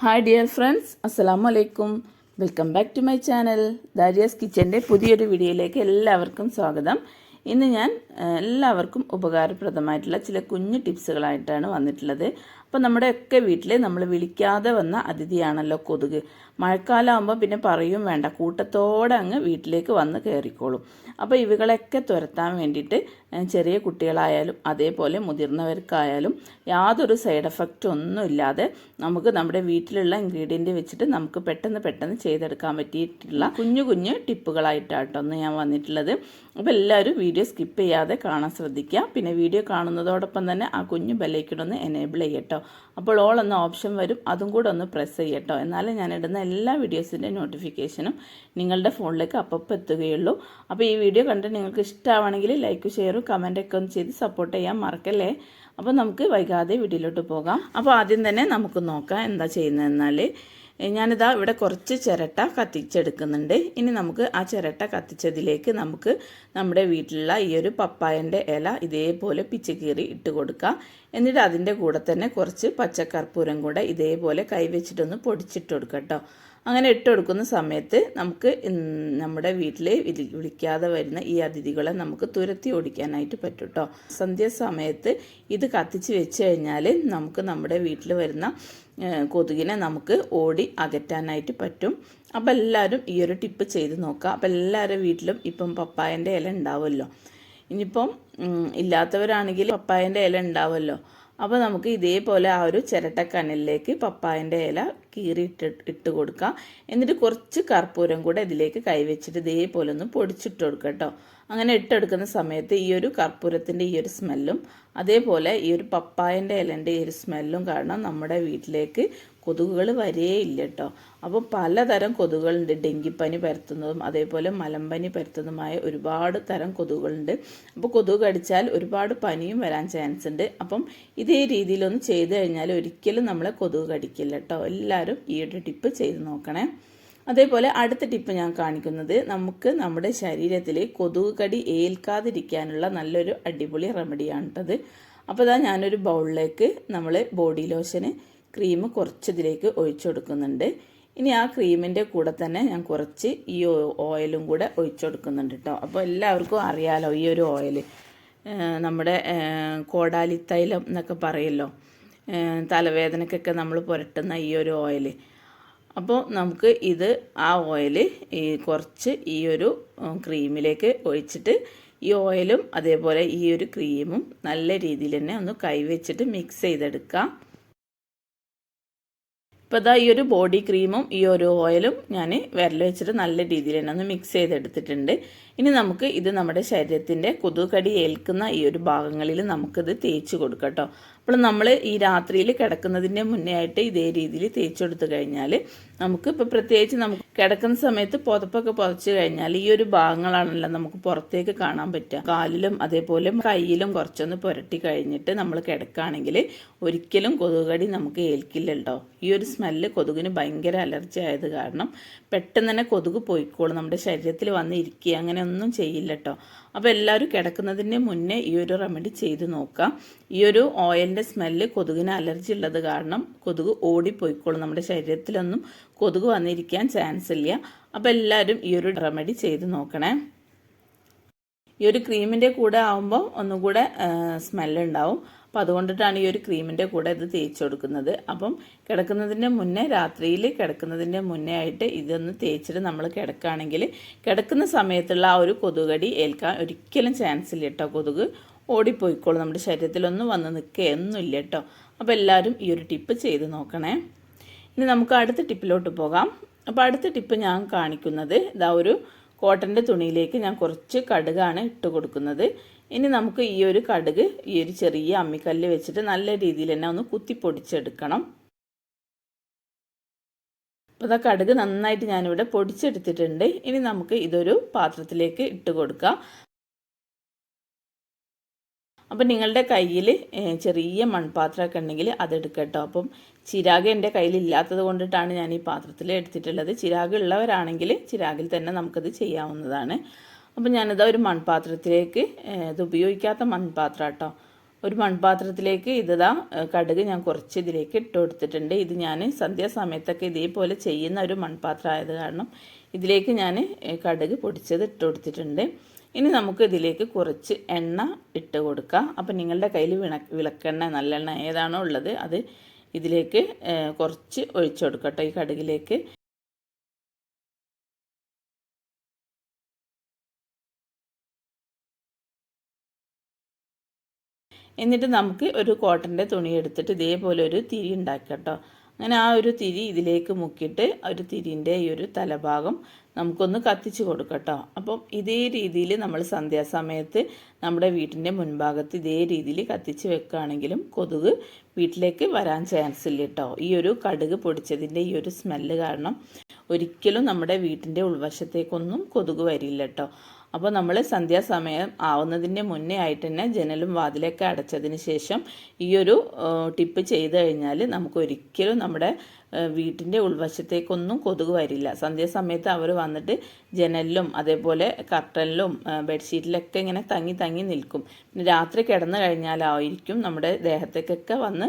Hi dear friends അസ്സലാമു അലൈക്കും welcome back to my channel Dariya's കിച്ചന്റെ പുതിയൊരു വീഡിയോയിലേക്ക് എല്ലാവർക്കും സ്വാഗതം. ഇന്ന് ഞാൻ എല്ലാവർക്കും ഉപകാരപ്രദമായിട്ടുള്ള ചില കുഞ്ഞു ടിപ്സുകളായിട്ടാണ് വന്നിട്ടുള്ളത്. അപ്പോൾ നമ്മുടെയൊക്കെ വീട്ടിൽ നമ്മൾ വിളിക്കാതെ വന്ന അതിഥിയാണല്ലോ കൊതുക്. മഴക്കാലമാകുമ്പോൾ പിന്നെ പറയും വേണ്ട കൂട്ടത്തോടെ അങ്ങ് വീട്ടിലേക്ക് വന്ന് കയറിക്കോളും അപ്പോൾ ഇവകളൊക്കെ തുരത്താൻ വേണ്ടിയിട്ട് ചെറിയ കുട്ടികളായാലും അതേപോലെ മുതിർന്നവർക്കായാലും യാതൊരു സൈഡ് എഫക്റ്റ് ഒന്നും ഇല്ലാതെ നമുക്ക് നമ്മുടെ വീട്ടിലുള്ള ഇൻഗ്രീഡിയന്റ് വെച്ചിട്ട് നമുക്ക് പെട്ടെന്ന് പെട്ടെന്ന് ചെയ്തെടുക്കാൻ പറ്റിയിട്ടുള്ള കുഞ്ഞു കുഞ്ഞു ടിപ്പുകളായിട്ടാട്ടോ ഒന്ന് ഞാൻ വന്നിട്ടുള്ളത്. അപ്പോൾ എല്ലാവരും വീഡിയോ സ്കിപ്പ് ചെയ്യാതെ കാണാൻ ശ്രദ്ധിക്കുക. പിന്നെ വീഡിയോ കാണുന്നതോടൊപ്പം തന്നെ ആ കുഞ്ഞു ബലേക്കിടൊന്ന് എനേബിൾ ചെയ്യട്ടോ. അപ്പോൾ ഓൾ എന്ന ഓപ്ഷൻ വരും. അതും കൂടെ ഒന്ന് പ്രസ് ചെയ്യട്ടോ എന്നാലേ ഞാൻ ഇടുന്ന എല്ലാ വീഡിയോസിന്റെ നോട്ടിഫിക്കേഷനും നിങ്ങളുടെ ഫോണിലേക്ക് അപ്പം എത്തുകയുള്ളൂ. അപ്പോൾ ഈ വീഡിയോ കണ്ട് നിങ്ങൾക്ക് ഇഷ്ടമാണെങ്കിൽ ലൈക്ക് ഷെയറും കമന്റൊക്കെ ഒന്ന് ചെയ്ത് സപ്പോർട്ട് ചെയ്യാൻ മറക്കല്ലേ? അപ്പോൾ നമുക്ക് വൈകാതെ വീഡിയോയിലോട്ട് പോകാം. അപ്പോൾ ആദ്യം തന്നെ നമുക്ക് നോക്കാം എന്താ ചെയ്യുന്നതെന്നാൽ ഞാനിതാ ഇവിടെ കുറച്ച് ചിരട്ട കത്തിച്ചെടുക്കുന്നുണ്ട്. ഇനി നമുക്ക് ആ ചിരട്ട കത്തിച്ചതിലേക്ക് നമുക്ക് നമ്മുടെ വീട്ടിലുള്ള ഈ ഒരു പപ്പായന്റെ ഇല ഇതേപോലെ പിച്ച് കീറി ഇട്ട് കൊടുക്കാം. എന്നിട്ട് അതിന്റെ കൂടെ തന്നെ കുറച്ച് പച്ചക്കർപ്പൂരം കൂടെ ഇതേപോലെ കൈവച്ചിട്ടൊന്ന് പൊടിച്ചിട്ട് കൊടുക്കാം കേട്ടോ. അങ്ങനെ ഇട്ട് കൊടുക്കുന്ന സമയത്ത് നമുക്ക് നമ്മുടെ വീട്ടിൽ വിളിക്കാതെ വരുന്ന ഈ അതിഥികളെ നമുക്ക് തുരത്തി ഓടിക്കാനായിട്ട് പറ്റും കേട്ടോ സന്ധ്യാസമയത്ത് ഇത് കത്തിച്ച് വെച്ച് കഴിഞ്ഞാൽ നമുക്ക് നമ്മുടെ വീട്ടിൽ വരുന്ന കൊതുകിനെ നമുക്ക് ഓടി അകറ്റാനായിട്ട് പറ്റും. അപ്പം എല്ലാവരും ഈ ഒരു ടിപ്പ് ചെയ്ത് നോക്കുക അപ്പം എല്ലാവരുടെ വീട്ടിലും ഇപ്പം പപ്പായന്റെ ഇല ഉണ്ടാവുമല്ലോ. ഇനിയിപ്പം ഇല്ലാത്തവരാണെങ്കിൽ പപ്പായന്റെ ഇല ഉണ്ടാവുമല്ലോ. അപ്പോൾ നമുക്ക് ഇതേപോലെ ആ ഒരു ചിരട്ടക്കനലിലേക്ക് പപ്പായന്റെ ഇല കീറി ഇട്ട് ഇട്ട് കൊടുക്കാം. എന്നിട്ട് കുറച്ച് കർപ്പൂരം കൂടെ ഇതിലേക്ക് കൈവച്ചിട്ട് ഇതേപോലെ ഒന്ന് പൊടിച്ചിട്ട് കൊടുക്കുക കേട്ടോ. അങ്ങനെ ഇട്ടെടുക്കുന്ന സമയത്ത് ഈ ഒരു കർപ്പൂരത്തിന്റെ ഈ ഒരു സ്മെല്ലും അതേപോലെ ഈ ഒരു പപ്പായന്റെ ഇലന്റെ ഈ ഒരു സ്മെല്ലും കാരണം നമ്മുടെ വീട്ടിലേക്ക് കൊതുകുകൾ വരേയില്ല കേട്ടോ അപ്പം പലതരം കൊതുകുകളുണ്ട്. ഡെങ്കിപ്പനി പരത്തുന്നതും അതേപോലെ മലമ്പനി പരത്തുന്നതുമായ ഒരുപാട് തരം കൊതുകുകളുണ്ട്. അപ്പോൾ കൊതുക് കടിച്ചാൽ ഒരുപാട് പനിയും വരാൻ ചാൻസ് ഉണ്ട്. അപ്പം ഇതേ രീതിയിലൊന്ന് ചെയ്ത് കഴിഞ്ഞാൽ ഒരിക്കലും നമ്മളെ കൊതുക് കടിക്കില്ല കേട്ടോ എല്ലാവരും ഈ ഒരു ടിപ്പ് ചെയ്ത് നോക്കണേ. അതേപോലെ അടുത്ത ടിപ്പ് ഞാൻ കാണിക്കുന്നത് നമുക്ക് നമ്മുടെ ശരീരത്തിൽ കൊതുക് കടി ഏൽക്കാതിരിക്കാനുള്ള നല്ലൊരു അടിപൊളി റെമഡിയാണ് കേട്ടത് അപ്പോൾ ഇതാ ഞാനൊരു ബൗളിലേക്ക് നമ്മൾ ബോഡി ലോഷന് ക്രീം കുറച്ചതിലേക്ക് ഒഴിച്ചു കൊടുക്കുന്നുണ്ട്. ഇനി ആ ക്രീമിന്റെ കൂടെ തന്നെ ഞാൻ കുറച്ച് ഈ ഓയിലും കൂടെ ഒഴിച്ചു കൊടുക്കുന്നുണ്ട് കേട്ടോ അപ്പോൾ എല്ലാവർക്കും അറിയാലോ ഈ ഒരു ഓയിൽ നമ്മുടെ കോടാലി തൈലം എന്നൊക്കെ പറയല്ലോ. തലവേദനക്കൊക്കെ നമ്മൾ പുരട്ടുന്ന ഈ ഒരു ഓയിൽ അപ്പോൾ നമുക്ക് ഇത് ആ ഓയിൽ ഈ കുറച്ച് ഈ ഒരു ക്രീമിലേക്ക് ഒഴിച്ചിട്ട് ഈ ഓയിലും അതേപോലെ ഈ ഒരു ക്രീമും നല്ല രീതിയിൽ തന്നെ ഒന്ന് കൈവച്ചിട്ട് മിക്സ് ചെയ്തെടുക്കാം. ഇപ്പോൾ ഇതാ ഈ ഒരു ബോഡി ക്രീമും ഈ ഒരു ഓയിലും ഞാൻ വിരൽ വെച്ചിട്ട് നല്ല രീതിയിൽ തന്നെ ഒന്ന് മിക്സ് ചെയ്തെടുത്തിട്ടുണ്ട്. ഇനി നമുക്ക് ഇത് നമ്മുടെ ശരീരത്തിന്റെ കൊതുകടി ഏൽക്കുന്ന ഈ ഒരു ഭാഗങ്ങളിൽ നമുക്കിത് തേച്ച് കൊടുക്കാം കേട്ടോ. അപ്പോൾ നമ്മൾ ഈ രാത്രിയിൽ കിടക്കുന്നതിന്റെ മുന്നേ ആയിട്ട് ഇതേ രീതിയിൽ തേച്ചെടുത്ത് കഴിഞ്ഞാൽ നമുക്ക് ഇപ്പോൾ പ്രത്യേകിച്ച് നമുക്ക് കിടക്കുന്ന സമയത്ത് പുതപ്പൊക്കെ പുതച്ച് കഴിഞ്ഞാൽ ഈ ഒരു ഭാഗങ്ങളാണല്ലോ നമുക്ക് പുറത്തേക്ക് കാണാൻ പറ്റുക. കാലിലും അതേപോലെ കയ്യിലും കുറച്ചൊന്ന് പുരട്ടി കഴിഞ്ഞിട്ട് നമ്മൾ കിടക്കുകയാണെങ്കിൽ ഒരിക്കലും കൊതുകടി നമുക്ക് ഏൽക്കില്ലല്ലോ. ഈ ഒരു സ്മെല്ല് കൊതുകിന് ഭയങ്കര അലർജി ആയത് കാരണം പെട്ടെന്ന് തന്നെ കൊതുക് പോയിക്കോളും. നമ്മുടെ ശരീരത്തിൽ വന്ന് ഇരിക്കുക അങ്ങനെ ഒന്നും ചെയ്യില്ല കേട്ടോ അപ്പോൾ എല്ലാവരും കിടക്കുന്നതിന് മുന്നേ ഈ ഒരു റെമഡി ചെയ്ത് നോക്കാം. ഈ ഒരു ഓയിലിന്റെ സ്മെല്ല് കൊതുകിന് അലർജി ഉള്ളത് കാരണം കൊതുക് ഓടിപ്പോയിക്കോളും. നമ്മുടെ ശരീരത്തിലൊന്നും കൊതുക് വന്നിരിക്കാൻ ചാൻസ് ഇല്ല. അപ്പോൾ എല്ലാവരും ഈ ഒരു റെമഡി ചെയ്ത് നോക്കണേ. ഈ ഒരു ക്രീമിന്റെ കൂടെ ആകുമ്പോൾ ഒന്നും കൂടെ സ്മെല്ല് ഉണ്ടാവും. അപ്പോൾ അതുകൊണ്ടിട്ടാണ് ഈ ഒരു ക്രീമിന്റെ കൂടെ ഇത് തേച്ച് കൊടുക്കുന്നത്. അപ്പം കിടക്കുന്നതിന്റെ മുന്നേ രാത്രിയിൽ കിടക്കുന്നതിന്റെ മുന്നേ ആയിട്ട് ഇതൊന്ന് തേച്ചിട്ട് നമ്മൾ കിടക്കുകയാണെങ്കിൽ കിടക്കുന്ന സമയത്തുള്ള ആ ഒരു കൊതുകടി ഏൽക്കാൻ ഒരിക്കലും ചാൻസ് ഇല്ല കേട്ടോ കൊതുക്. ഓടിപ്പോയിക്കോളും. നമ്മുടെ ശരീരത്തിലൊന്നും വന്ന് നിൽക്കുകയൊന്നുമില്ല കേട്ടോ. അപ്പോൾ എല്ലാവരും ഈ ഒരു ടിപ്പ് ചെയ്ത് നോക്കണേ. ഇനി നമുക്ക് അടുത്ത ടിപ്പിലോട്ട് പോകാം. അപ്പോൾ അടുത്ത ടിപ്പ് ഞാൻ കാണിക്കുന്നത് ഇതാ ഒരു കോട്ടന്റെ തുണിയിലേക്ക് ഞാൻ കുറച്ച് കടുകാണ് ഇട്ട് കൊടുക്കുന്നത്. ഇനി നമുക്ക് ഈ ഒരു കടുക് ഈ ഒരു ചെറിയ അമ്മിക്കല്ല് വെച്ചിട്ട് നല്ല രീതിയിൽ തന്നെ ഒന്ന് കുത്തി പൊടിച്ചെടുക്കണം. അപ്പോൾ ഇതാ കടുക് നന്നായിട്ട് ഞാനിവിടെ പൊടിച്ചെടുത്തിട്ടുണ്ട്. ഇനി നമുക്ക് ഇതൊരു പാത്രത്തിലേക്ക് ഇട്ട് കൊടുക്കാം. അപ്പം നിങ്ങളുടെ കയ്യിൽ ചെറിയ മൺപാത്രമൊക്കെ ഉണ്ടെങ്കിൽ അതെടുക്കട്ടോ കേട്ടോ അപ്പം ചിരാഗ് എന്റെ കയ്യിൽ ഇല്ലാത്തത് കൊണ്ടിട്ടാണ് ഞാൻ ഈ പാത്രത്തിൽ എടുത്തിട്ടുള്ളത്. ചിരാഗ് ഉള്ളവരാണെങ്കിൽ ചിരാഗിൽ തന്നെ നമുക്കത് ചെയ്യാവുന്നതാണ്. അപ്പം ഞാനിത് ഒരു മൺപാത്രത്തിലേക്ക് ഇത് ഉപയോഗിക്കാത്ത മൺപാത്രം കേട്ടോ ഒരു മൺപാത്രത്തിലേക്ക് ഇതാ കടുക് ഞാൻ കുറച്ച് ഇതിലേക്ക് ഇട്ട് കൊടുത്തിട്ടുണ്ട്. ഇത് ഞാൻ സന്ധ്യാസമയത്തൊക്കെ ഇതേപോലെ ചെയ്യുന്ന ഒരു മൺപാത്രം ആയത് കാരണം ഇതിലേക്ക് ഞാൻ കടുക് പൊടിച്ചത് ഇട്ട് കൊടുത്തിട്ടുണ്ട്. ഇനി നമുക്ക് ഇതിലേക്ക് കുറച്ച് എണ്ണ ഇട്ട് കൊടുക്കാം. അപ്പം നിങ്ങളുടെ കയ്യിൽ വിണ വിളക്കെണ്ണ നല്ലെണ്ണ ഏതാണോ ഉള്ളത് അത് ഇതിലേക്ക് കുറച്ച് ഒഴിച്ചു കൊടുക്കട്ടോ ഈ കടുകിലേക്ക്. എന്നിട്ട് നമുക്ക് ഒരു കോട്ടന്റെ തുണി എടുത്തിട്ട് ഇതേപോലെ ഒരു തിരി ഉണ്ടാക്കാം കേട്ടോ. അങ്ങനെ ആ ഒരു തിരി ഇതിലേക്ക് മുക്കിയിട്ട് ഒരു തിരിന്റെ ഈ ഒരു തലഭാഗം നമുക്കൊന്ന് കത്തിച്ച് കൊടുക്കട്ടോ അപ്പം ഇതേ രീതിയിൽ നമ്മൾ സന്ധ്യാസമയത്ത് നമ്മുടെ വീട്ടിന്റെ മുൻഭാഗത്ത് ഇതേ രീതിയിൽ കത്തിച്ച് വെക്കുകയാണെങ്കിലും കൊതുക് വീട്ടിലേക്ക് വരാൻ ചാൻസ് ഇല്ല കേട്ടോ. ഈ ഒരു കടുക് പൊടിച്ചതിന്റെ ഈ ഒരു സ്മെല്ല് കാരണം ഒരിക്കലും നമ്മുടെ വീട്ടിന്റെ ഉൾവശത്തേക്കൊന്നും കൊതുക് വരില്ല കേട്ടോ. അപ്പോൾ നമ്മൾ സന്ധ്യാസമയം ആവുന്നതിന്റെ മുന്നേ ആയിട്ട് തന്നെ ജനലും വാതിലൊക്കെ അടച്ചതിന് ശേഷം ഈ ഒരു ടിപ്പ് ചെയ്ത് കഴിഞ്ഞാൽ നമുക്ക് ഒരിക്കലും നമ്മുടെ വീട്ടിന്റെ ഉൾവശത്തേക്കൊന്നും കൊതുക് വരില്ല. സന്ധ്യാസമയത്ത് അവർ വന്നിട്ട് ജനലിലും അതേപോലെ കർട്ടനിലും ബെഡ്ഷീറ്റിലൊക്കെ ഇങ്ങനെ തങ്ങി തങ്ങി നിൽക്കും. പിന്നെ രാത്രി കിടന്നു കഴിഞ്ഞാലായിരിക്കും നമ്മുടെ ദേഹത്തേക്കൊക്കെ വന്ന്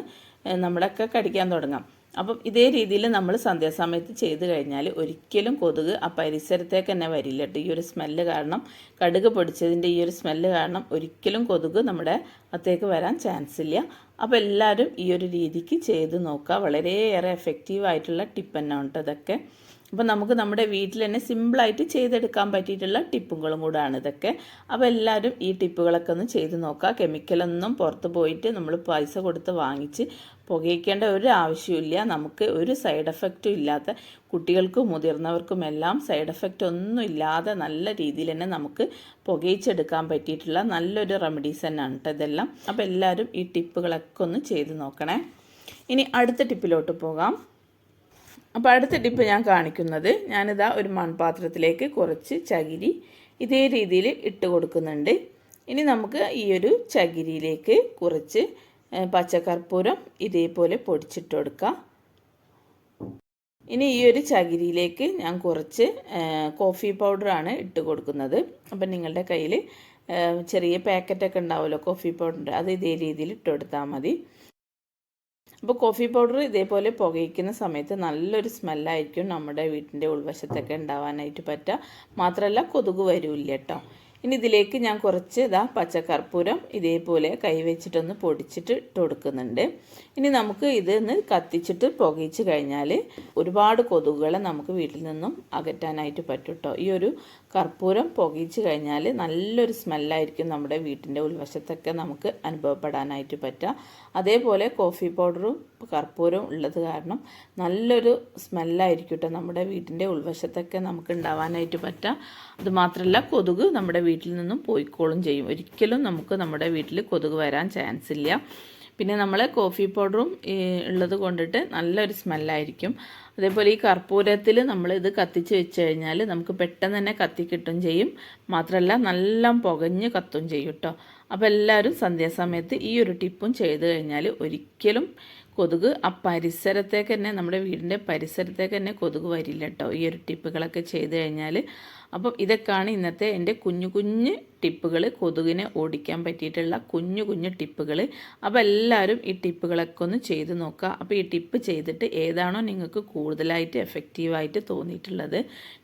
നമ്മളൊക്കെ കടിക്കാൻ തുടങ്ങാം. അപ്പം ഇതേ രീതിയിൽ നമ്മൾ സന്ധ്യാസമയത്ത് ചെയ്ത് കഴിഞ്ഞാൽ ഒരിക്കലും കൊതുക് ആ പരിസരത്തേക്ക് തന്നെ വരില്ല കേട്ടോ. ഈ ഒരു സ്മെല്ല് കാരണം കടുക് പൊടിച്ചതിന്റെ ഈ ഒരു സ്മെല്ല് കാരണം ഒരിക്കലും കൊതുക് നമ്മുടെ അകത്തേക്ക് വരാൻ ചാൻസ് ഇല്ല. അപ്പോൾ എല്ലാവരും ഈ ഒരു രീതിക്ക് ചെയ്ത് നോക്കുക. വളരെയേറെ എഫക്റ്റീവായിട്ടുള്ള ടിപ്പ് തന്നെ ഉണ്ട് ഇതൊക്കെ. അപ്പോൾ നമുക്ക് നമ്മുടെ വീട്ടിൽ തന്നെ സിമ്പിളായിട്ട് ചെയ്തെടുക്കാൻ പറ്റിയിട്ടുള്ള ടിപ്പുകളും കൂടാണ് ഇതൊക്കെ. അപ്പോൾ എല്ലാവരും ഈ ടിപ്പുകളൊക്കെ ഒന്ന് ചെയ്ത് നോക്കുക. കെമിക്കലൊന്നും പുറത്ത് പോയിട്ട് നമ്മൾ പൈസ കൊടുത്ത് വാങ്ങിച്ച് പുകയിക്കേണ്ട ഒരു ആവശ്യമില്ല നമുക്ക് ഒരു സൈഡ് എഫക്റ്റും ഇല്ലാത്ത കുട്ടികൾക്കും മുതിർന്നവർക്കും എല്ലാം സൈഡ് എഫക്റ്റ് ഒന്നും ഇല്ലാതെ നല്ല രീതിയിൽ തന്നെ നമുക്ക് പുകയിച്ചെടുക്കാൻ പറ്റിയിട്ടുള്ള നല്ലൊരു റെമഡീസ് തന്നെയാണ് കേട്ടോ ഇതെല്ലാം. അപ്പോൾ എല്ലാവരും ഈ ടിപ്പുകളൊക്കെ ഒന്ന് ചെയ്ത് നോക്കണേ. ഇനി അടുത്ത ടിപ്പിലോട്ട് പോകാം. അപ്പോൾ അടുത്ത ടിപ്പ് ഞാൻ കാണിക്കുന്നത് ഞാനിതാ ഒരു മൺപാത്രത്തിലേക്ക് കുറച്ച് ചകിരി ഇതേ രീതിയിൽ ഇട്ട് കൊടുക്കുന്നുണ്ട്. ഇനി നമുക്ക് ഈ ഒരു ചകിരിയിലേക്ക് കുറച്ച് പച്ചക്കർപ്പൂരം ഇതേപോലെ പൊടിച്ചിട്ട് കൊടുക്കാം. ഇനി ഈ ഒരു ചകിരിയിലേക്ക് ഞാൻ കുറച്ച് കോഫി പൗഡറാണ് ഇട്ട് കൊടുക്കുന്നത്. അപ്പം നിങ്ങളുടെ കയ്യിൽ ചെറിയ പാക്കറ്റൊക്കെ ഉണ്ടാവുമല്ലോ കോഫി പൗഡർ അത് ഇതേ രീതിയിൽ ഇട്ട് കൊടുത്താൽ മതി. അപ്പോൾ കോഫി പൗഡർ ഇതേപോലെ പുകയിക്കുന്ന സമയത്ത് നല്ലൊരു സ്മെല്ലായിരിക്കും നമ്മുടെ വീട്ടിന്റെ ഉൾവശത്തൊക്കെ ഉണ്ടാവാനായിട്ട് പറ്റുക. മാത്രമല്ല കൊതുക് വരില്ല കേട്ടോ ഇനി ഇതിലേക്ക് ഞാൻ കുറച്ച് ഇതാ പച്ചക്കർപ്പൂരം ഇതേപോലെ കൈവച്ചിട്ടൊന്ന് പൊടിച്ചിട്ട് ഇട്ട് കൊടുക്കുന്നുണ്ട്. ഇനി നമുക്ക് ഇതൊന്ന് കത്തിച്ചിട്ട് പുകയിച്ച് കഴിഞ്ഞാൽ ഒരുപാട് കൊതുകുകളെ നമുക്ക് വീട്ടിൽ നിന്നും അകറ്റാനായിട്ട് പറ്റും കേട്ടോ ഈ ഒരു കർപ്പൂരം പുകയിച്ച് കഴിഞ്ഞാൽ നല്ലൊരു സ്മെല്ലായിരിക്കും നമ്മുടെ വീട്ടിന്റെ ഉൾവശത്തൊക്കെ നമുക്ക് അനുഭവപ്പെടാനായിട്ട് പറ്റുക. അതേപോലെ കോഫി പൗഡറും കർപ്പൂരവും ഉള്ളത് കാരണം നല്ലൊരു സ്മെല്ലായിരിക്കും കേട്ടോ നമ്മുടെ വീട്ടിന്റെ ഉൾവശത്തൊക്കെ നമുക്ക് ഉണ്ടാവാനായിട്ട് പറ്റുക. അതുമാത്രമല്ല കൊതുക് നമ്മുടെ വീട്ടിൽ നിന്നും പോയിക്കോളും ചെയ്യും. ഒരിക്കലും നമുക്ക് നമ്മുടെ വീട്ടിൽ കൊതുക് വരാൻ ചാൻസ് ഇല്ല. പിന്നെ നമ്മൾ കോഫി പൗഡറും ഉള്ളത് കൊണ്ടിട്ട് നല്ലൊരു സ്മെല്ലായിരിക്കും അതേപോലെ ഈ കർപ്പൂരത്തിൽ നമ്മൾ ഇത് കത്തിച്ച് വെച്ച് കഴിഞ്ഞാൽ നമുക്ക് പെട്ടെന്ന് തന്നെ കത്തിക്കിട്ടും ചെയ്യും. മാത്രമല്ല നല്ല പുകഞ്ഞ് കത്തും ചെയ്യും കേട്ടോ അപ്പോൾ എല്ലാവരും സന്ധ്യാസമയത്ത് ഈ ഒരു ടിപ്പും ചെയ്ത് കഴിഞ്ഞാൽ ഒരിക്കലും കൊതുക് ആ പരിസരത്തേക്ക് തന്നെ നമ്മുടെ വീടിന്റെ പരിസരത്തേക്ക് തന്നെ കൊതുക് വരില്ല കേട്ടോ ഈ ഒരു ടിപ്പുകളൊക്കെ ചെയ്ത് കഴിഞ്ഞാൽ അപ്പം ഇതൊക്കെയാണ് ഇന്നത്തെ എന്റെ കുഞ്ഞു കുഞ്ഞ് ടിപ്പുകൾ കൊതുകിനെ ഓടിക്കാൻ പറ്റിയിട്ടുള്ള കുഞ്ഞു കുഞ്ഞു ടിപ്പുകൾ അപ്പോൾ എല്ലാവരും ഈ ടിപ്പുകളൊക്കെ ഒന്ന് ചെയ്ത് നോക്കുക. അപ്പോൾ ഈ ടിപ്പ് ചെയ്തിട്ട് ഏതാണോ നിങ്ങൾക്ക് കൂടുതലായിട്ട് എഫക്റ്റീവായിട്ട് തോന്നിയിട്ടുള്ളത്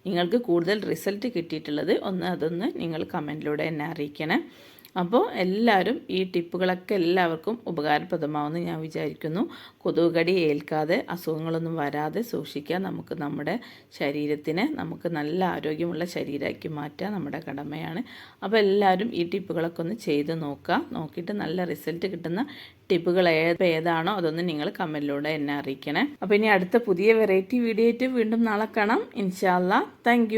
നിങ്ങൾക്ക് കൂടുതൽ റിസൾട്ട് കിട്ടിയിട്ടുള്ളത് ഒന്ന് അതൊന്ന് നിങ്ങൾ കമന്റിലൂടെ എന്നെ അറിയിക്കണേ. അപ്പോൾ എല്ലാവരും ഈ ടിപ്പുകളൊക്കെ എല്ലാവർക്കും ഉപകാരപ്രദമാവുമെന്ന് ഞാൻ വിചാരിക്കുന്നു. കൊതുകടി ഏൽക്കാതെ അസുഖങ്ങളൊന്നും വരാതെ സൂക്ഷിക്കാൻ നമുക്ക് നമ്മുടെ ശരീരത്തിനെ നമുക്ക് നല്ല ആരോഗ്യമുള്ള ശരീരമാക്കി മാറ്റുക നമ്മുടെ കടമയാണ്. അപ്പോൾ എല്ലാവരും ഈ ടിപ്പുകളൊക്കെ ഒന്ന് ചെയ്ത് നോക്കുക. നോക്കിയിട്ട് നല്ല റിസൾട്ട് കിട്ടുന്ന ടിപ്പുകൾ ഏതാണോ അതൊന്ന് നിങ്ങൾ കമന്റിലൂടെ എന്നെ അറിയിക്കണേ. അപ്പോൾ ഇനി അടുത്ത പുതിയ വെറൈറ്റി വീഡിയോ ആയിട്ട് വീണ്ടും നാളെ കാണാം. ഇൻഷാല്ല താങ്ക്